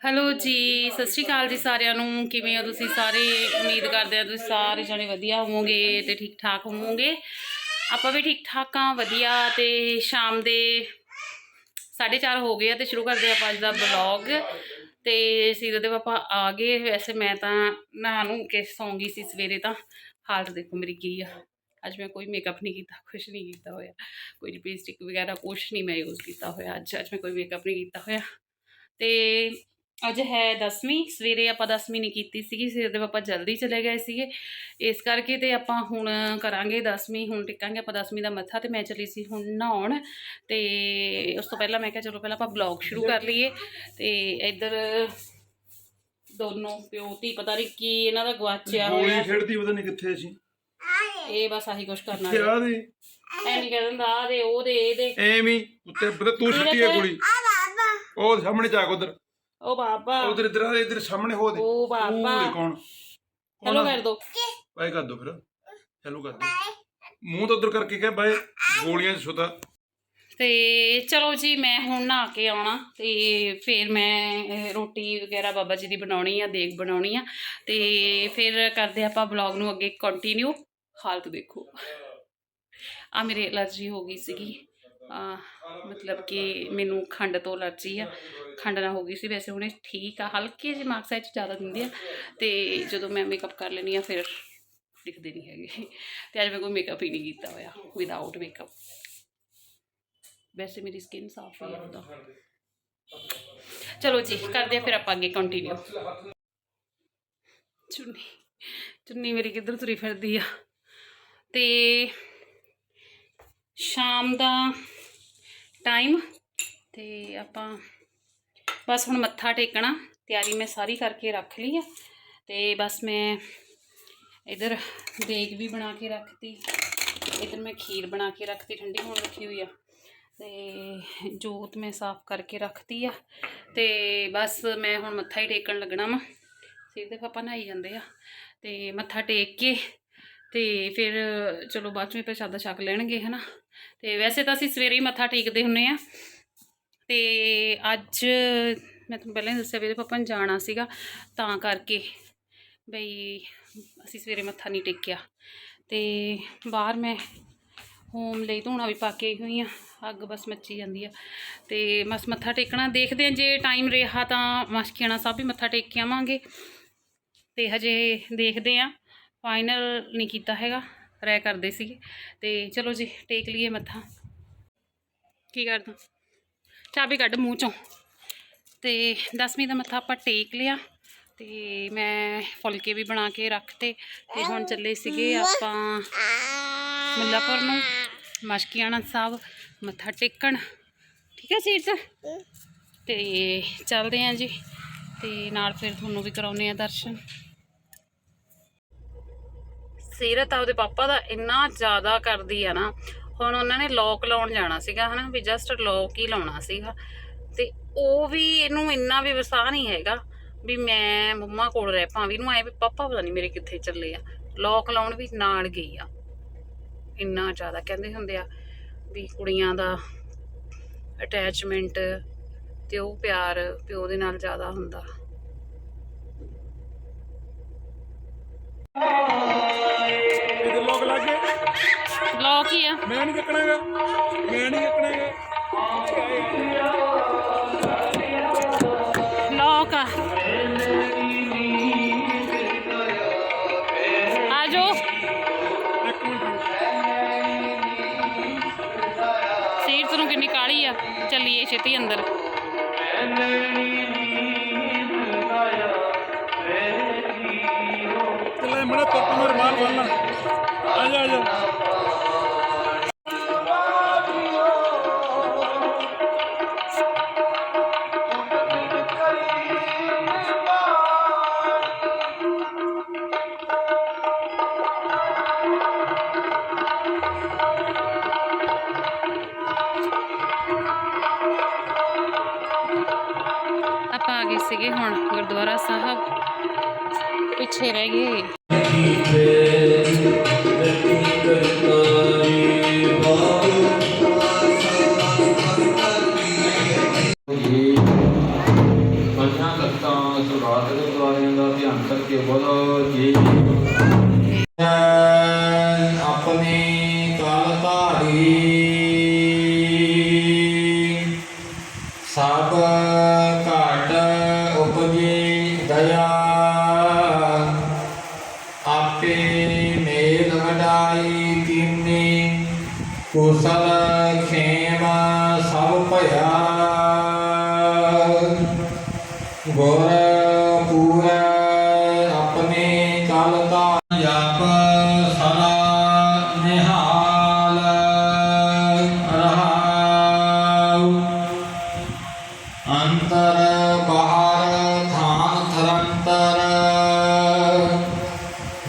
Hello ਜੀ, ਸਤਿ ਸ਼੍ਰੀ ਅਕਾਲ ਜੀ ਸਾਰਿਆਂ ਨੂੰ। ਕਿਵੇਂ ਹੋ ਤੁਸੀਂ ਸਾਰੇ? ਉਮੀਦ ਕਰਦੇ ਆ ਤੁਸੀਂ ਸਾਰੇ ਜਣੇ ਵਧੀਆ ਹੋਵੋਗੇ ਤੇ ਠੀਕ ਠਾਕ ਹੋਵੋਗੇ। ਆਪਾਂ ਵੀ ਠੀਕ ਠਾਕ ਆ ਵਧੀਆ ਤੇ ਸ਼ਾਮ ਦੇ 4:30 ਹੋ ਗਏ ਆ ਤੇ ਸ਼ੁਰੂ ਕਰਦੇ ਆਪਾਂ ਅੱਜ ਦਾ ਬਲੌਗ ਤੇ ਸੀਰਤ ਦੇ ਪਾਪਾ ਆ ਗਏ। ਵੈਸੇ ਮੈਂ ਤਾਂ ਨਹਾ ਨੂੰ ਕੇ ਸੌਂ ਗਈ ਸੀ ਸਵੇਰੇ ਤਾਂ। ਹਾਲਤ ਦੇਖੋ ਮੇਰੀ ਕੀ ਆ। ਅੱਜ ਮੈਂ ਕੋਈ ਮੇਕਅਪ ਨਹੀਂ ਕੀਤਾ, ਕੁਛ ਨਹੀਂ ਕੀਤਾ ਹੋਇਆ, ਕੋਈ ਲਿਪਸਟਿਕ ਵਗੈਰਾ ਕੁਛ ਨਹੀਂ ਮੈਂ ਯੂਜ਼ ਕੀਤਾ ਹੋਇਆ, ਅੱਜ ਅੱਜ ਮੈਂ ਕੋਈ ਮੇਕਅਪ ਨਹੀਂ ਕੀਤਾ ਹੋਇਆ। ਤੇ ਅੱਜ ਹੈ ਦਸਵੀਂ, ਸਵੇਰੇ ਆਪਾਂ ਦਸਵੀਂ ਨਹੀਂ ਕੀਤੀ ਸੀਗੀ, ਸਵੇਰ ਦੇ ਪਾਪਾ ਜਲਦੀ ਚਲੇ ਗਏ ਸੀਗੇ। ਇਸ ਕਰਕੇ ਤੇ ਆਪਾਂ ਹੁਣ ਕਰਾਂਗੇ ਦਸਵੀਂ, ਹੁਣ ਟਿਕਾਂਗੇ ਆਪਾਂ ਦਸਵੀਂ ਦਾ ਮੱਥਾ ਤੇ ਮੈਂ ਚਲੀ ਸੀ ਹੁਣ ਨਹਾਉਣ। ਤੇ ਉਸ ਤੋਂ ਪਹਿਲਾਂ ਮੈਂ ਕਿਹਾ ਚਲੋ ਪਹਿਲਾਂ ਆਪਾਂ ਬਲੌਗ ਸ਼ੁਰੂ ਕਰ ਲਈਏ। ਤੇ ਇੱਧਰ ਦੋਨੋਂ ਪਿਓ ਧੀ, ਪਤਾ ਨਹੀਂ ਕੀ ਇਹਨਾਂ ਦਾ ਗਵਾਚਿਆ ਗੋਲੀ ਖੇਡਦੀ ਪਤਾ ਨਹੀਂ ਕਿੱਥੇ ਸੀ। ਇਹ ਬਸ ਆਹੀ ਕੁਛ ਕਰਨਾ ਆ। ਦੇ ਐ ਨਹੀਂ ਕਹਿੰਦਾ ਆ ਦੇ ਉਹ ਦੇ ਇਹ ਦੇ। ਐਵੇਂ ਹੀ ਉੱਤੇ ਪਤਾ ਤੂੰ ਸਿੱਟੀ ਹੈ ਗੋਲੀ ਉਹ ਸਾਹਮਣੇ ਜਾ ਉਧਰ। ਉਹ ਬਾਬਾ। ਉਧਰ ਇਧਰ ਆ ਇਧਰ ਸਾਹਮਣੇ ਹੋ ਦੇ। ਉਹ ਉਹ ਬਾਬਾ ਕੌਣ? ਹੈਲੋ ਕਰ ਦੋ। ਬਾਈ ਕਰ ਦੋ ਫਿਰ। ਹੈਲੋ ਕਰ ਦੋ। ਮੂੰਹ ਤਾਂ ਉਧਰ ਕਰਕੇ ਕਹਿ ਬਾਈ ਗੋਲੀਆਂ ਚ ਸੁਤਾ। ਤੇ ਚਲੋ ਜੀ ਮੈਂ ਹੁਣ ਨਹਾ ਕੇ ਆਉਣਾ। ਤੇ ਫਿਰ ਮੈਂ ਰੋਟੀ ਵਗੈਰਾ ਬਾਬਾ ਜੀ ਦੀ ਬਣਾਉਣੀ ਆ ਦੇਗ ਬਣਾਉਣੀ ਆ। ਤੇ ਫਿਰ ਕਰਦੇ ਆਪਾਂ ਬਲੌਗ ਨੂੰ ਅੱਗੇ ਕੰਟੀਨਿਊ ਹਾਲਤ ਦੇਖੋ। ਆ ਮੇਰੇ ਐਲਰਜੀ ਹੋ ਗਈ ਸੀਗੀ। ਮਤਲਬ ਕਿ ਮੈਨੂੰ ਖੰਡ ਤੋਂ ਐਲਰਜੀ ਆ। ਖੰਡ ਨਾਲ ਹੋ ਗਈ ਸੀ। ਵੈਸੇ ਹੁਣੇ ਠੀਕ ਆ। ਹਲਕੇ ਜਿਹੇ ਮਾਰਕਸ ਐਚ ਜ਼ਿਆਦਾ ਦਿੰਦੇ ਆ। ਤੇ ਜਦੋਂ ਮੈਂ ਮੇਕਅਪ ਕਰ ਲੈਂਦੀ ਆ ਫਿਰ ਦਿਖਦੇ ਨਹੀਂ ਹੈਗੇ। ਤੇ ਅੱਜ ਮੈਂ ਕੋਈ ਮੇਕਅਪ ਹੀ ਨਹੀਂ ਕੀਤਾ ਹੋਇਆ ਵਿਦਆਊਟ ਮੇਕਅਪ ਵੈਸੇ ਮੇਰੀ ਸਕਿਨ ਸਾਫ਼ ਹੀ ਹੈ ਉਹਦਾ ਚਲੋ ਜੀ, ਕਰਦੇ ਆ ਫਿਰ ਆਪਾਂ ਅੱਗੇ ਕੰਟੀਨਿਊ ਚੁੰਨੀ ਚੁੰਨੀ ਮੇਰੀ ਕਿੱਧਰ ਤੁਰੀ ਫਿਰਦੀ ਆ? ਤੇ ਸ਼ਾਮ ਦਾ ਟਾਈਮ ਤੇ ਆਪਾਂ ਬਸ ਹੁਣ ਮੱਥਾ ਟੇਕਣਾ, ਤਿਆਰੀ ਮੈਂ ਸਾਰੀ ਕਰਕੇ ਰੱਖ ਲਈ ਆ ਤੇ ਬਸ ਮੈਂ ਇਧਰ ਦੇਗ ਵੀ ਬਣਾ ਕੇ ਰੱਖਤੀ, ਇਧਰ ਮੈਂ ਖੀਰ ਬਣਾ ਕੇ ਰੱਖਤੀ, ਠੰਡੀ ਹੋਣ ਰੱਖੀ ਹੋਈ ਆ ਤੇ ਜੋਤ ਮੈਂ ਸਾਫ਼ ਕਰਕੇ ਰੱਖਤੀ ਆ ਤੇ ਬਸ ਮੈਂ ਹੁਣ ਮੱਥਾ ਹੀ ਟੇਕਣ ਲੱਗਣਾ ਵਾ। ਸਿਰ ਦੇ ਪਾਪਾ ਨਹਾਈ ਜਾਂਦੇ ਆ ਤੇ ਮੱਥਾ ਟੇਕ ਕੇ ਤੇ ਫਿਰ ਚਲੋ ਬਾਅਦ ਵਿੱਚ ਪ੍ਰਸ਼ਾਦਾ ਛਕ ਲੈਣਗੇ, ਹਨਾ? ਤੇ ਵੈਸੇ ਤਾਂ ਅਸੀਂ ਸਵੇਰੇ ਹੀ ਮੱਥਾ ਟੇਕਦੇ ਹੁੰਨੇ ਆ। ਤੇ ਅੱਜ ਮੈਂ ਤੁਹਾਨੂੰ ਪਹਿਲਾਂ ਹੀ ਦੱਸਿਆ ਵੀ ਇਹਦੇ ਪਾਪਾ ਨੇ ਜਾਣਾ ਸੀਗਾ, ਤਾਂ ਕਰਕੇ ਬਈ ਅਸੀਂ ਸਵੇਰੇ ਮੱਥਾ ਨਹੀਂ ਟੇਕਿਆ। ਤੇ ਬਾਹਰ ਮੈਂ ਹੋਮ ਲਈ ਧੂਣਾ ਵੀ ਪਾ ਕੇ ਆਈ ਹੋਈ ਆ, ਅੱਗ ਬਸ ਮੱਚੀ ਜਾਂਦੀ ਆ। ਤੇ ਬਸ ਮੱਥਾ ਟੇਕਣਾ, ਦੇਖਦੇ ਆ ਜੇ ਟਾਈਮ ਰਿਹਾ ਤਾਂ ਮਸ਼ਕੀਆਣਾ ਸਾਹਿਬ ਵੀ ਮੱਥਾ ਟੇਕ ਕੇ ਆਵਾਂਗੇ। ਤੇ ਹਜੇ ਦੇਖਦੇ ਆ ਫਾਈਨਲ ਨਹੀਂ ਕੀਤਾ ਹੈਗਾ, ਰਹਿ ਕਰਦੇ ਸੀਗੇ। ਤੇ ਚਲੋ ਜੀ, ਟੇਕ ਲਈਏ ਮੱਥਾ। ਕੀ ਕਰਦਾ? ਚਾਬੀ ਕੱਢ ਮੂੰਹ ਚੋਂ। ਤੇ 10ਵੀਂ ਦਾ ਮੱਥਾ ਆਪਾਂ ਟੇਕ ਲਿਆ। ਤੇ ਮੈਂ ਫੁਲਕੇ ਵੀ ਬਣਾ ਕੇ ਰੱਖਤੇ। ਤੇ ਹੁਣ ਚੱਲੇ ਸੀਗੇ ਆਪਾਂ ਮੁੱਲਾਪੁਰ ਨੂੰ, ਮਸ਼ਕੀਆਣਾ ਸਾਹਿਬ, ਮੱਥਾ ਟੇਕਣ। ਠੀਕ ਹੈ ਸੀਟ? ਤੇ ਚੱਲਦੇ ਆਂ ਜੀ। ਤੇ ਨਾਲ ਫਿਰ ਤੁਹਾਨੂੰ ਵੀ ਕਰਾਉਨੇ ਆ ਦਰਸ਼ਨ। ਸੀਰਤ ਆਪਦੇ ਪਾਪਾ ਦਾ ਇੰਨਾ ਜ਼ਿਆਦਾ ਕਰਦੀ ਆ ਨਾ, ਹੁਣ ਉਹਨਾਂ ਨੇ ਲੋਕ ਲਾਉਣ ਜਾਣਾ ਸੀਗਾ, ਹਨਾ, ਵੀ ਜਸਟ ਲੋਕ ਹੀ ਲਾਉਣਾ ਸੀਗਾ। ਤੇ ਉਹ ਵੀ ਇਹਨੂੰ ਇੰਨਾ ਵੀ ਵਸਾ ਨਹੀਂ ਹੈਗਾ, ਵੀ ਮੈਂ ਮੰਮਾ ਕੋਲ ਰਹਿ ਪਾਂ ਵੀ ਇਹਨੂੰ ਐ ਵੀ ਪਾਪਾ ਪਤਾ ਨਹੀਂ ਮੇਰੇ ਕਿੱਥੇ ਚੱਲੇ ਆ। ਲੋਕ ਲਾਉਣ ਵੀ ਨਾਲ ਗਈ ਆ। ਇੰਨਾ ਜ਼ਿਆਦਾ ਕਹਿੰਦੇ ਹੁੰਦੇ ਆ ਵੀ ਕੁੜੀਆਂ ਦਾ ਅਟੈਚਮੈਂਟ ਤੇ ਉਹ ਪਿਆਰ ਪਿਓ ਦੇ ਨਾਲ ਜ਼ਿਆਦਾ ਹੁੰਦਾ। ਇਧਰ ਲੋਕ ਲੱਗੇ ਲੋਕ ਹੀ ਆ। ਮੈਂ ਨਹੀਂ ਚੱਕਣਾਗਾ ਮੈਂ ਨਹੀਂ ਚੱਕਣਾਗਾ ਲੋਕ ਆ। ਆ ਜਾਓ। ਇੱਕ ਮਿੰਟ। ਸੀਟ ਨੂੰ ਕਿੰਨੀ ਕਾਲੀ ਆ। ਚੱਲੀਏ ਛੇਤੀ ਅੰਦਰ। ਚੱਲੇ ਮੜਾ ਤੋਪ ਮੇਰੇ ਬੰਨਣਾ ਆ ਜਾ ਆ ਜਾ। ਆਪਾਂ ਆ ਗਏ ਸੀਗੇ ਹੁਣ ਗੁਰਦੁਆਰਾ ਸਾਹਿਬ। ਪਿੱਛੇ ਰਹਿ ਗਏ। ਧਿਆਨ ਕਰਕੇ ਬੋਲੋ ਕੁਸਲ ਖੇਮ ਸਭ ਭਇਆ। ਗੁਰ ਪੂਰੈ ਆਪਣੇ ਕਲ ਦਾ ਜਪ ਸਦਾ ਨਿਹਾਲ ਰਹਾਉ। ਅੰਤਰ ਬਾਹਰ ਥਾਨ ਥਰੰਤਰ,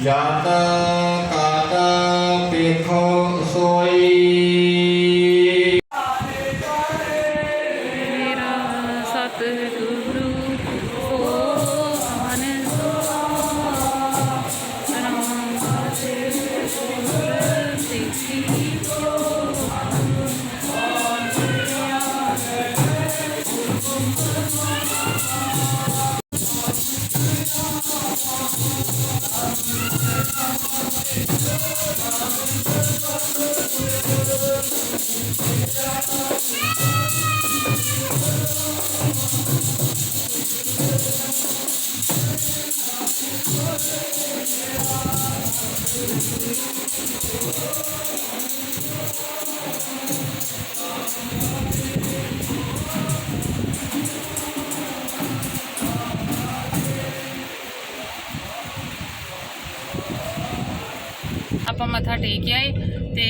ਜਤ ਮੱਥਾ ਟੇਕ ਆਏ ਤੇ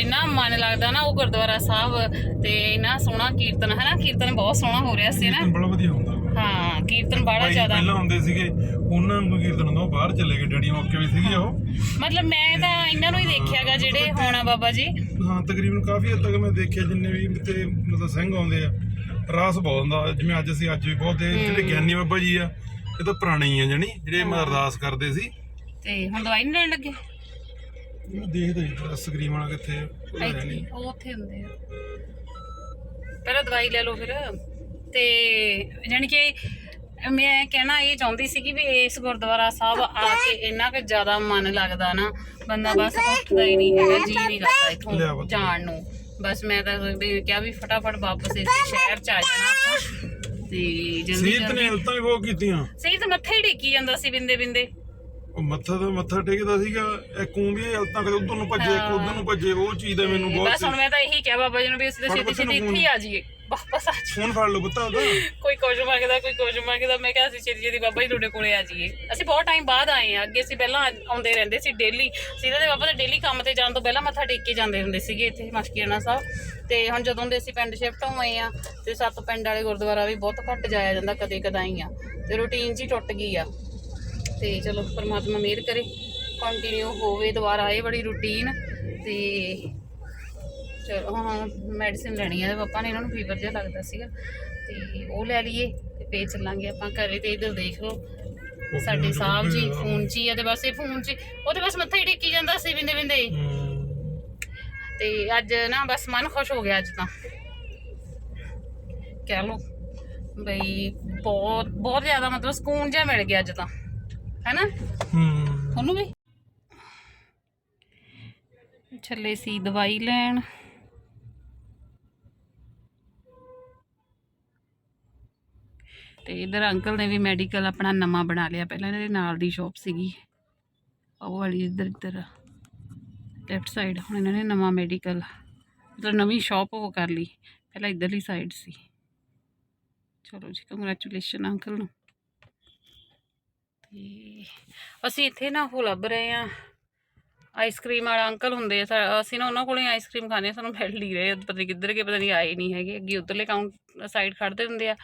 ਇੰਨਾ ਮਨ ਲੱਗਦਾ ਨਾ ਉਹ ਗੁਰਦੁਆਰਾ ਸਾਹਿਬ ਤੇ ਇੰਨਾ ਸੋਹਣਾ ਕੀਰਤਨ ਹੈ ਨਾ ਕੀਰਤਨ ਬਹੁਤ ਸੋਹਣਾ ਹੋ ਰਿਹਾ ਸੀ ਨਾ ਬੜਾ ਵਧੀਆ ਹੁੰਦਾ। ਹਾਂ ਕੀਰਤਨ ਬੜਾ ਜ਼ਿਆਦਾ। ਪਹਿਲਾਂ ਹੁੰਦੇ ਸੀਗੇ ਉਹਨਾਂ ਨੂੰ ਕੀਰਤਨ ਹੁੰਦਾ ਬਾਹਰ ਚਲੇ ਗਏ ਡੈਡੀ ਮੌਕੇ ਵੀ ਸੀਗੇ ਉਹ। ਮਤਲਬ ਮੈਂ ਤਾਂ ਇਹਨਾਂ ਨੂੰ ਹੀ ਦੇਖਿਆਗਾ ਜਿਹੜੇ ਹੋਣਾ ਬਾਬਾ ਜੀ। ਹਾਂ ਤਕਰੀਬਨ ਕਾਫੀ ਹੱਦ ਤੱਕ ਮੈਂ ਦੇਖਿਆ ਜਿੰਨੇ ਵੀ ਤੇ ਮਤਲਬ ਸਿੰਘ ਆਉਂਦੇ ਆ ਰਾਸ ਬਹੁਤ ਹੁੰਦਾ। ਜਿਵੇਂ ਅੱਜ ਅਸੀਂ ਅੱਜ ਵੀ ਬਹੁਤ ਦੇ ਜਿਹੜੇ ਗਿਆਨੀ ਬਾਬਾ ਜੀ ਆ ਇਹ ਤਾਂ ਪੁਰਾਣੇ ਹੀ ਆ ਜਣੀ ਜਿਹੜੇ ਮੈਂ ਅਰਦਾਸ ਕਰਦੇ ਸੀ। ਤੇ ਹੁਣ ਦਵਾਈ ਨਹੀਂ ਲੈਣ ਲੱਗੇ? ਦੇਖਦਾ ਜੀ ਸਕਰੀਨ ਵਾਲਾ ਕਿੱਥੇ ਉਹ ਹੈ ਨਹੀਂ। ਇੱਥੇ ਉਹ ਉੱਥੇ ਹੁੰਦੇ ਆ। ਪਹਿਲਾਂ ਦਵਾਈ ਲੈ ਲਓ ਫਿਰ। ਤੇ ਯਾਨੀ ਕਿ ਮੈਂ ਕਹਿਣਾ ਇਹ ਚਾਹੁੰਦੀ ਸੀ ਕਿ ਵੀ ਇਸ ਗੁਰਦੁਆਰਾ ਸਾਹਿਬ ਆ ਕੇ ਇੰਨਾ ਕੁ ਜ਼ਿਆਦਾ ਮਨ ਲੱਗਦਾ ਨਾ ਬੰਦਾ ਬਸ ਉੱਠਦਾ ਹੀ ਨਹੀਂ ਹੈਗਾ ਜੀ ਨਹੀਂ ਕਰਦਾ ਲਿਆ ਇੱਥੋਂ। ਜਾਣ ਨੂੰ। ਬਸ ਮੈਂ ਤਾਂ ਵੀ ਕਿਹਾ ਵੀ ਫਟਾਫਟ ਵਾਪਸ ਇਸ ਸ਼ਹਿਰ ਚ ਆ ਜਾਣਾ ਆਪਾਂ। ਤੇ ਜਲਦੀ ਸੀਤ ਨੇ ਵੀ ਬਹੁਤ ਕੀਤੀਆਂ। ਸਹੀ ਤਾਂ ਮੱਥਾ ਹੀ ਟੇਕੀ ਜਾਂਦਾ ਸੀ ਬਿੰਦੇ ਬਿੰਦੇ ਉਹ ਮੱਥਾ ਤਾਂ ਮੱਥਾ ਟੇਕਦਾ ਸੀਗਾ ਊਂ ਵੀ ਹਲਤਾਂ ਕਦੇ ਉਧਰ ਨੂੰ ਭੱਜੇ ਇੱਕ ਉਧਰ ਨੂੰ ਭੱਜੇ ਉਹ ਚੀਜ਼ ਦਾ ਮੈਨੂੰ ਬਹੁਤ ਬਸ ਹੁਣ ਮੈਂ ਤਾਂ ਇਹੀ ਕਿਹਾ ਬਾਬਾ ਜੀ ਨੂੰ ਵੀ ਤਾਂ ਫੜ ਛੇਤੀ ਇੱਥੇ ਹੀ ਆ ਜਾਈਏ ਵਾਪਸ ਆ ਜਾਈਏ। ਫੋਨ ਫੜ ਲਓ ਪੁੱਤ ਉਹਦਾ ਕੋਈ ਕੁਝ ਮੰਗਦਾ ਕੋਈ ਕੁਝ ਮੰਗਦਾ ਮੈਂ ਕਿਹਾ ਅਸੀਂ ਛੇਤੀ ਛੇਤੀ ਬਾਬਾ ਜੀ ਤੁਹਾਡੇ ਕੋਲੇ ਆ ਜਾਈਏ। ਅਸੀਂ ਬਹੁਤ ਟਾਈਮ ਬਾਅਦ ਆਏ ਆ ਅੱਗੇ ਅਸੀਂ ਪਹਿਲਾਂ ਆਉਂਦੇ ਰਹਿੰਦੇ ਸੀ ਡੇਲੀ ਸਿੱਧਾ ਦੇ ਬਾਬਾ ਦੇ ਡੇਲੀ ਕੰਮ ਤੇ ਜਾਣ ਤੋਂ ਪਹਿਲਾਂ ਮੱਥਾ ਟੇਕ ਕੇ ਜਾਂਦੇ ਹੁੰਦੇ ਸੀਗੇ ਇੱਥੇ ਮਸ਼ਕੀਆਣਾ ਸਾਹਿਬ। ਤੇ ਹੁਣ ਜਦੋਂ ਦੇ ਅਸੀਂ ਪਿੰਡ ਸ਼ਿਫਟ ਹੋਏ ਆ ਤੇ ਸੱਤ ਪਿੰਡ ਵਾਲੇ ਗੁਰਦੁਆਰਾ ਵੀ ਬਹੁਤ ਘੱਟ ਜਾਇਆ ਜਾਂਦਾ ਕਦੇ ਕਦਾਈ ਆ। ਤੇ ਰੂਟੀਨ ਜੀ ਟੁੱਟ ਗਈ ਆ। ਤੇ ਚਲੋ ਪਰਮਾਤਮਾ ਮਿਹਰ ਕਰੇ ਕੰਟੀਨਿਊ ਹੋਵੇ ਦੁਬਾਰਾ ਇਹ ਬੜੀ ਰੂਟੀਨ ਤੇ ਚਲੋ ਹੁਣ ਮੈਡੀਸਿਨ ਲੈਣੀ ਹੈ ਤੇ ਪਾਪਾ ਨੇ ਇਹਨਾਂ ਨੂੰ ਫੀਵਰ ਜਿਹਾ ਲੱਗਦਾ ਸੀਗਾ ਤੇ ਉਹ ਲੈ ਲਈਏ ਤੇ ਫੇਰ ਚੱਲਾਂਗੇ ਆਪਾਂ ਘਰੇ ਤੇ ਇਧਰ ਦੇਖ ਲਓ। ਸਾਡੇ ਸਾਹਿਬ ਜੀ ਫੋਨ 'ਚ ਹੀ ਆ ਤੇ ਬਸ ਇਹ ਫੋਨ 'ਚ ਉਹ ਤੇ ਬਸ ਮੱਥਾ ਹੀ ਟੇਕੀ ਜਾਂਦਾ ਸੀ ਬਿੰਦੇ ਬਿੰਦੇ ਹਮ, ਤੇ ਅੱਜ ਨਾ ਬਸ ਮਨ ਖੁਸ਼ ਹੋ ਗਿਆ ਅੱਜ ਤਾਂ। ਕਹਿ ਲਓ ਬਈ ਬਹੁਤ ਬਹੁਤ ਜ਼ਿਆਦਾ ਮਤਲਬ ਸਕੂਨ ਜਿਹਾ ਮਿਲ ਗਿਆ ਅੱਜ ਤਾਂ। ਹੈਨਾ? ਹਮ ਤੁਹਾਨੂੰ ਵੀ? ਚੱਲੇ ਸੀ ਦਵਾਈ ਲੈਣ। ਤੇ ਇਧਰ ਅੰਕਲ ਨੇ ਵੀ ਮੈਡੀਕਲ ਆਪਣਾ ਨਵਾਂ ਬਣਾ ਲਿਆ। ਪਹਿਲਾਂ ਇਹਨਾਂ ਦੇ ਨਾਲ ਦੀ ਸ਼ਾਪ ਸੀਗੀ। ਉਹ ਵਾਲੀ ਇੱਧਰ ਇੱਧਰ। ਲੈਫਟ ਸਾਈਡ ਹੁਣ ਇਹਨਾਂ ਨੇ ਨਵਾਂ ਮੈਡੀਕਲ ਮਤਲਬ ਨਵੀਂ ਸ਼ਾਪ ਉਹ ਕਰ ਲਈ। ਪਹਿਲਾਂ ਇੱਧਰਲੀ ਸਾਈਡ ਸੀ। ਚਲੋ ਜੀ ਕੰਗ੍ਰੈਚੁਲੇਸ਼ਨ ਅੰਕਲ ਨੂੰ। ਤੇ ਅਸੀਂ ਇੱਥੇ ਨਾ ਉਹ ਲੱਭ ਰਹੇ ਆ ਆਈਸਕ੍ਰੀਮ ਵਾਲਾ ਅੰਕਲ ਹੁੰਦੇ ਆ ਅਸੀਂ ਨਾ ਉਹਨਾਂ ਕੋਲੇ ਆਈਸਕ੍ਰੀਮ ਖਾਣੇ ਸਾਨੂੰ ਮਿਲ ਨਹੀਂ ਰਹੇ। ਪਤਾ ਨਹੀਂ ਕਿੱਧਰ ਗਏ, ਪਤਾ ਨਹੀਂ ਆਏ ਨਹੀਂ ਹੈਗੇ। ਅੱਗੇ ਉਧਰਲੇ ਕਾਊਂਟ ਸਾਈਡ ਖੜਦੇ ਹੁੰਦੇ ਆ,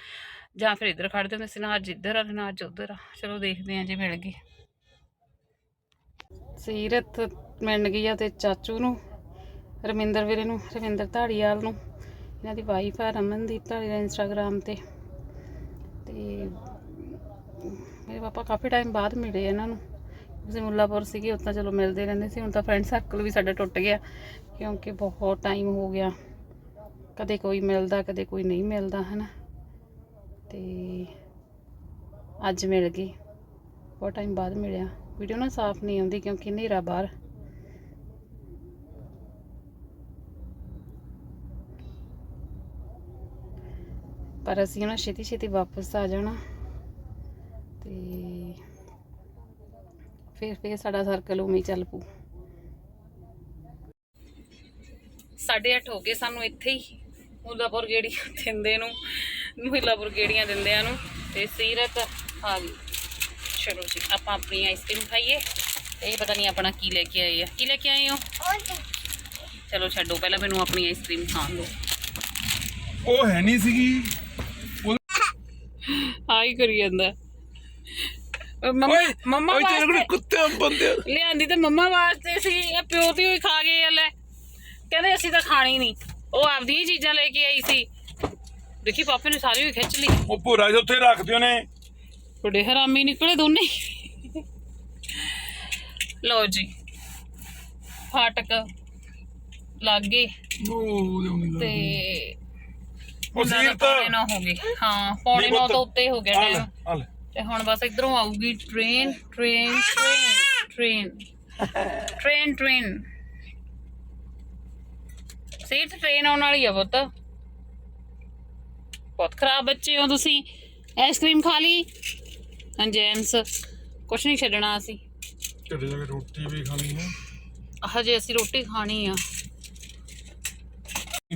ਜਾਂ ਫਿਰ ਇੱਧਰ ਖੜਦੇ ਹੁੰਦੇ ਸੀ, ਨਾ ਅੱਜ ਇੱਧਰ ਆ ਤੇ ਨਾ ਅੱਜ ਉੱਧਰ ਆ। ਚਲੋ ਦੇਖਦੇ ਆ ਜੇ ਮਿਲ ਗਏ। ਸੀਰਤ ਮਿਲ ਗਈ ਆ ਤੇ ਚਾਚੂ ਨੂੰ, ਰਮਿੰਦਰ ਵੀਰੇ ਨੂੰ, ਰਮਿੰਦਰ ਧਾੜੀਵਾਲ ਨੂੰ। ਇਹਨਾਂ ਦੀ ਵਾਈਫ ਆ ਰਮਨਦੀਪ ਧਾੜੀਵਾਲ ਇੰਸਟਾਗ੍ਰਾਮ ਤੇ। ਤੇ ਪਾਪਾ ਕਾਫੀ ਟਾਈਮ ਬਾਅਦ ਮਿਲੇ ਇਹਨਾਂ ਨੂੰ। ਅਸੀਂ ਮੁੱਲਾਪੁਰ ਸੀਗੇ, ਉੱਦਾਂ ਚਲੋ ਮਿਲਦੇ ਰਹਿੰਦੇ ਸੀ। ਹੁਣ ਤਾਂ ਫਰੈਂਡ ਸਰਕਲ ਵੀ ਸਾਡਾ ਟੁੱਟ ਗਿਆ, ਕਿਉਂਕਿ ਬਹੁਤ ਟਾਈਮ ਹੋ ਗਿਆ। ਕਦੇ ਕੋਈ ਮਿਲਦਾ, ਕਦੇ ਕੋਈ ਨਹੀਂ ਮਿਲਦਾ, ਹਨਾ। ਤੇ ਅੱਜ ਮਿਲ ਗਈ। ਬਹੁਤ ਟਾਈਮ ਬਾਅਦ ਮਿਲਿਆ। ਵੀਡੀਓ ਨਾ ਸਾਫ਼ ਨਹੀਂ ਆਉਂਦੀ, ਕਿਉਂਕਿ ਹਨੇਰਾ ਬਾਹਰ। ਪਰ ਅਸੀਂ ਨਾ ਛੇਤੀ ਛੇਤੀ ਵਾਪਸ ਆ ਜਾਣਾ। ਤੇ ਫਿਰ ਫਿਰ ਸਾਡਾ ਸਰਕਲ ਉਵੇਂ ਚੱਲ ਪੂ ਸਾਢੇ ਅੱਠ ਹੋ ਗਏ ਸਾਨੂੰ ਇੱਥੇ ਹੀ ਮੁੱਲਾਪੁਰ ਗੇੜੀਆਂ ਦਿੰਦੇ ਨੂੰ ਮੁੱਲਾਪੁਰ ਗੇੜੀਆਂ ਦਿੰਦਿਆਂ ਨੂੰ ਤੇ ਸੀਰਤ ਆ ਗਈ। ਚਲੋ ਜੀ ਆਪਾਂ ਆਪਣੀ ਆਈਸਕ੍ਰੀਮ ਖਾਈਏ ਇਹ ਪਤਾ ਨਹੀਂ ਆਪਣਾ ਕੀ ਲੈ ਕੇ ਆਏ ਆ। ਕੀ ਲੈ ਕੇ ਆਏ ਹੋ? ਚਲੋ ਛੱਡੋ ਪਹਿਲਾਂ ਮੈਨੂੰ ਆਪਣੀ ਆਈਸਕ੍ਰੀਮ ਖਾਣ ਦਿਓ ਉਹ ਹੈ ਨਹੀਂ ਸੀਗੀ। ਆਈ ਕਰੀ ਜਾਂਦਾ। ਮੰਮਾ ਮੰਮਾ ਓਏ ਤੇਰੇ ਕੋਲ ਵਾਸਤੇ ਕੁੱਤੇ ਬੰਦੇ ਲਿਆਂਦੀ ਤੇ ਮੰਮਾ ਵਾਸਤੇ ਸੀ ਇਹ ਪਿਓ ਦੀ ਹੋਈ ਖਾ ਗਏ ਆ ਲੈ। ਕਹਿੰਦੇ ਅਸੀਂ ਤਾਂ ਖਾਣੀ ਨਹੀਂ। ਉਹ ਆਪਦੀ ਹੀ ਚੀਜ਼ਾਂ ਲੈ ਕੇ ਆਈ ਸੀ। ਦੇਖੀ ਪਾਪੇ ਨੇ ਸਾਰੀ ਹੋਈ ਖਿੱਚ ਲਈ। ਉਹ ਭੋਰਾ ਜਿਹਾ ਉੱਥੇ ਰੱਖ ਦਿਓ ਨੇ। ਬੜੇ ਹਰਾਮੀ ਨਿਕਲੇ ਦੋਨੇ। ਹੀ। ਲਓ ਜੀ। ਫਾਟਕ ਲੱਗ ਉਹ ਤੇ ਉਹ ਜ਼ਿਆਦਾ ਸੀਰ ਪੌਣੇ ਨੌ ਹੋ ਗਏ। ਹਾਂ ਪੌਣੇ ਨੌ ਤੋਂ ਉੱਤੇ ਹੋ ਗਿਆ ਟਾਈਮ ਤੇ ਹੁਣ ਬਸ ਇਧਰੋਂ ਆਊਗੀ train train train train train seat train ਆਉਣ ਵਾਲੀ ਆ ਪੁੱਤ। ਬਹੁਤ ਖਰਾਬ ਬੱਚੇ ਹੋ ਤੁਸੀਂ। ਆਈਸਕ੍ਰੀਮ ਖਾ ਲਈ? ਹਾਂ ਜੈਮਸ ਕੁਛ ਨਹੀਂ ਛੱਡਣਾ ਅਸੀਂ। ਢਿੱਡ ਜਾ ਕੇ ਰੋਟੀ ਵੀ ਖਾਣੀ ਹੈ। ਹਜੇ ਅਸੀਂ ਰੋਟੀ ਖਾਣੀ ਆ।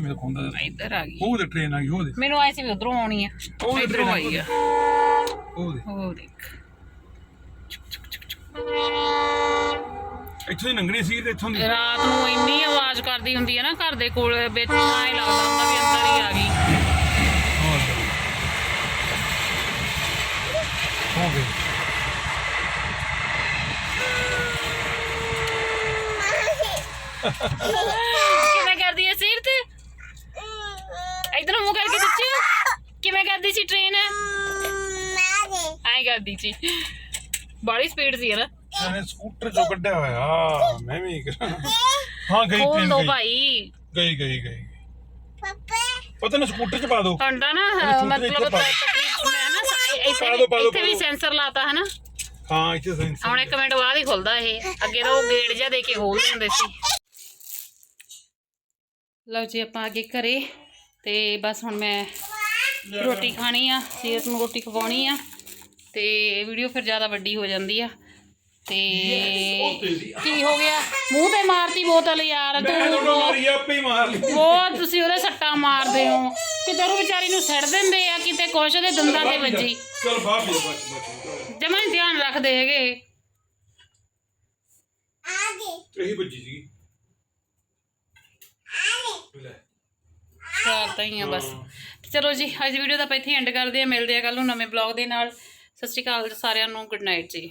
ਮੇਰੇ ਖੁੰਦਾ ਇੱਧਰ ਆ ਗਈ। ਉਹ ਦੇ ਟ੍ਰੇਨ ਆ ਗਈ ਉਹ ਦੇ ਮੈਨੂੰ ਆਈ ਸੀ ਵੀ ਉਧਰੋਂ ਆਉਣੀ ਆ। ਉਹ ਇਧਰੋਂ ਆਈ ਆ। ਉਹ ਦੇਖ ਇੱਥੋਂ ਦੀ ਲੰਘਣੀ ਸੀ ਤੇ ਇੱਥੋਂ ਦੀ? ਰਾਤ ਨੂੰ ਇੰਨੀ ਆਵਾਜ਼ ਕਰਦੀ ਹੁੰਦੀ ਹੈ ਨਾ ਘਰ ਦੇ ਕੋਲ ਵਿੱਚ ਐ ਲੱਗਦਾ ਹੁੰਦਾ ਵੀ ਅੰਦਰ ਹੀ ਆ ਗਈ। ਹਾਂ ਗਈ ਕਿਵੇਂ ਕਰਦੀ ਹੈ ਸਿਰ ਤੇ ਇਧਰ ਮੂੰਹ ਕਰਕੇ ਬੱਚੇ ਕਿਵੇਂ ਕਰਦੀ ਸੀ ਟ੍ਰੇਨ ਐਂ ਕਰਦੀ ਸੀ। ਬੜੀ ਸਪੀਡ ਸੀ ਨਾ ਇਹਨੇ ਸਕੂਟਰ ਚੋਂ ਕੱਢਿਆ ਹੋਇਆ। ਮੈਂ ਵੀ ਕਰਾਂ। ਹਾਂ ਗਈ ਖੋਲ ਟ੍ਰੇਨ ਦੋ ਗਈ। ਭਾਈ। ਗਈ ਗਈ ਗਈ। ਪਤਾ ਨਾ ਸਕੂਟਰ ਚ ਪਾ ਦੋ। ਤੁਹਾਡਾ ਨਾ ਮਤਲਬ। ਤਕਰੀਬ ਮੈਂ ਨਾ ਸਾ- ਇੱਥੇ ਪਾ ਦਿਓ, ਪਾ ਦਿਓ, ਇੱਥੇ ਵੀ ਪਾ ਦਿਓ। ਸੈਂਸਰ ਲਾਤਾ ਹੈ ਨਾ ਹਾਂ ਇੱਥੇ ਸੈਂਸਰ ਹੁਣ ਇੱਕ ਮਿੰਟ ਬਾਅਦ ਹੀ ਖੁੱਲਦਾ ਇਹ। ਅੱਗੇ ਤਾਂ ਉਹ ਗੇੜ ਜਿਹਾ ਦੇ ਕੇ ਖੋਲਦੇ ਹੁੰਦੇ ਸੀ। ਲਓ ਜੀ ਆਪਾਂ ਅੱਗੇ ਘਰੇ। ਤੇ ਬਸ ਹੁਣ ਮੈਂ ਰੋਟੀ ਖਾਣੀ ਆ ਸੀਰਤ ਨੂੰ ਰੋਟੀ ਖਵਾਉਣੀ ਆ। ਤੇ ਵੀਡੀਓ ਫਿਰ ਜ਼ਿਆਦਾ ਵੱਡੀ ਹੋ ਜਾਂਦੀ ਆ। ਤੇ ਕੀ ਹੋ ਗਿਆ? ਮੂੰਹ ਤੇ ਮਾਰਤੀ ਬੋਤਲ ਯਾਰ ਮੈਂ ਤੂੰ। ਤੁਹਾਨੂੰ ਮਾਰੀ ਆਪੇ ਹੀ ਮਾਰ ਲਈ। ਬਹੁਤ ਤੁਸੀਂ ਉਹਦੇ ਸੱਟਾਂ ਮਾਰਦੇ ਹੋ। ਕਿਤੇ ਉਹ ਵਿਚਾਰੀ ਨੂੰ ਸੜ ਦਿੰਦੇ ਆ ਕਿਤੇ ਕੁਛ ਉਹਦੇ ਦੰਦਾਂ ਤੇ ਵੱਜੀ। ਚਲ ਬਾਹਰ ਲੈ ਬਚ ਬਚ ਜਮਾਂ ਨੀ ਧਿਆਨ ਰੱਖਦੇ ਹੈਗੇ। ਇਹੀ ਵੱਜੀ ਸੀਗੀ। ਲੈ। ਸ਼ਰਾਰਤਾਂ ਹੀ ਆ ਬਸ। ਚਲੋ ਜੀ ਅੱਜ ਦੀ ਵੀਡੀਓ ਦਾ ਆਪਾਂ ਇੱਥੇ ਐਂਡ ਕਰਦੇ ਆ ਮਿਲਦੇ ਆ ਕੱਲ ਨੂੰ ਨਵੇਂ ਬਲੌਗ ਦੇ ਨਾਲ। ਸਤਿ ਸ਼੍ਰੀ ਅਕਾਲ ਸਾਰਿਆਂ ਨੂੰ ਗੁੱਡ ਨਾਈਟ ਜੀ।